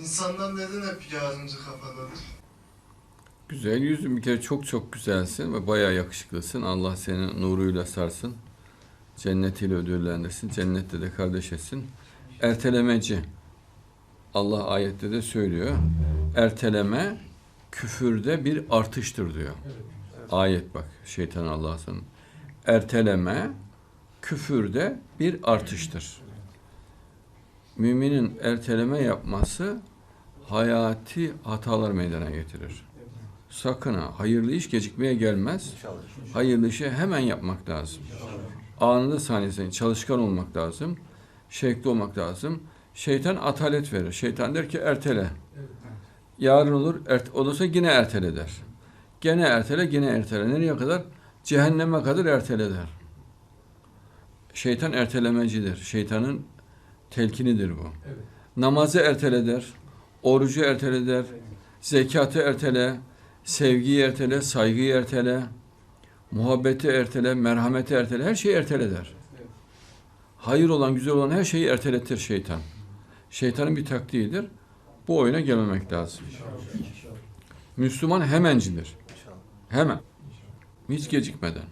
İnsanlar neden hep yardımcı kafadadır? Güzel yüzün bir kere çok çok güzelsin ve bayağı yakışıklısın. Allah seni nuruyla sarsın. Cennetiyle ödüllendirsin. Cennette de kardeş etsin. Ertelemeci. Allah ayette de söylüyor. Erteleme küfürde bir artıştır diyor. Ayet bak şeytan Allah'ın. Erteleme küfürde bir artıştır. Müminin erteleme yapması hayati hatalar meydana getirir. Sakın ha, hayırlı iş gecikmeye gelmez. Hayırlı işi hemen yapmak lazım. Anında saniyesinde çalışkan olmak lazım. Şevkli olmak lazım. Şeytan atalet verir. Şeytan der ki ertele. Yarın olur, ert olursa yine ertele der. Gene ertele, gene ertele. Nereye kadar? Cehenneme kadar ertele der. Şeytan ertelemecidir. Şeytanın telkinidir bu. Namazı ertele der. Orucu ertele der. Zekatı ertele. Sevgiyi ertele, saygıyı ertele. Muhabbeti ertele, merhameti ertele. Her şeyi ertele der. Hayır olan, güzel olan her şeyi erteletir şeytan. Şeytanın bir taktiğidir. Bu oyuna gelmemek lazım. Müslüman hemencidir. Hemen. Hiç gecikmeden.